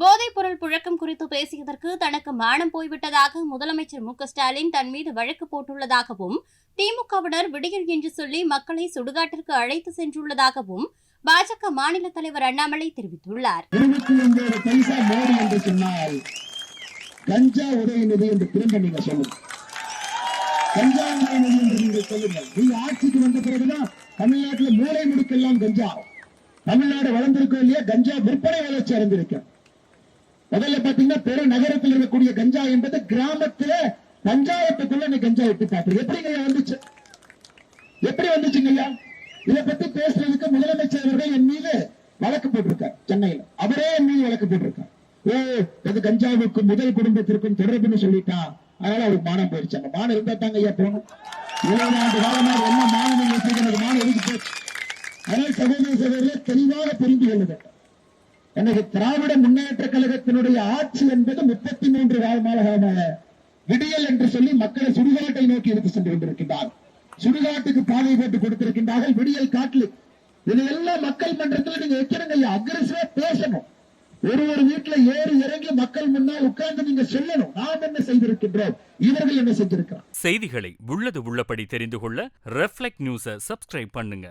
போதைப் பொருள் புழக்கம் குறித்து பேசியதற்கு தனக்கு மானம் போய்விட்டதாக முதலமைச்சர் மு ஸ்டாலின் தன் மீது வழக்கு போட்டுள்ளதாகவும் திமுகவினர் விடியல் என்று சொல்லி மக்களை சுடுகாட்டிற்கு அழைத்து சென்றுள்ளதாகவும் பாஜக மாநில தலைவர் அண்ணாமலை தெரிவித்துள்ளார். இருபத்தி ஒன்பது பைசா என்று கஞ்சா உதயநிதி என்று திரும்ப நீங்க சொல்லுங்க கஞ்சா உதயநிதி என்று நீங்க சொல்லுங்க நீங்க ஆட்சிக்கு வந்த பிறகுதான் தமிழ்நாட்டுல மூளை முடுக்கெல்லாம் கஞ்சா. தமிழ்நாடு வளர்ந்திருக்கும் இல்லையா கஞ்சா விற்பனை வளர்ச்சி அடைந்திருக்க முதல்ல பாத்தீங்கன்னா பெருநகரத்தில் இருக்கக்கூடிய கஞ்சா என்பது கிராமத்துல பஞ்சாயத்துக்குள்ள நீ கஞ்சா விட்டு பாக்குறது எப்படிங்க வந்துச்சு? எப்படி வந்துச்சுங்க ஐயா? இதை பத்தி பேசுறதுக்கு முதலமைச்சர் அவர்கள் என் மீது வழக்கு போட்டிருக்கார் சென்னையில. அவரே என் மீது வழக்கு போட்டிருக்கார். ஓ அது கஞ்சாவுக்கும் முதல் குடும்பத்திற்கும் தொடர்புன்னு சொல்லிட்டான் அதனால அவருக்கு மானம் போயிடுச்சு. அந்த மானம் இருந்தா தாங்க ஐயா போகணும். இருபது ஆண்டு காலமாக என்ன மானம் நீங்க மானம் எதுக்கு போச்சு. அதனால சகோதர சகோதரர் தெளிவாக புரிந்து கொள்ளுங்க எனக்கு திராவிட முன்னேற்ற கழகத்தினுடைய ஆட்சி என்பது முப்பத்தி மூன்று காலமாக விடியல் என்று சொல்லி மக்களை சுடுகாட்டை நோக்கி எடுத்து சென்று கொண்டிருக்கின்றார் சுடுகாட்டுக்கு பாதை போட்டு கொடுத்திருக்கின்றார்கள். விடியல் காட்டில். இதையெல்லாம் மக்கள் மன்றத்தில் நீங்க வைக்கிறங்க ஐயா அக்ரஸிவா பேசணும். ஒரு ஒரு வீட்டுல ஏறி இறங்கி மக்கள் முன்னால் உட்கார்ந்து நீங்க சொல்லணும். நாம் என்ன செய்திருக்கின்றோம்? இவர்கள் என்ன செஞ்சிருக்கிறார்? செய்திகளை உள்ளது உள்ளபடி தெரிந்து கொள்ள ரெஃப்ளெக்ட் நியூஸை சப்ஸ்கிரைப் பண்ணுங்க.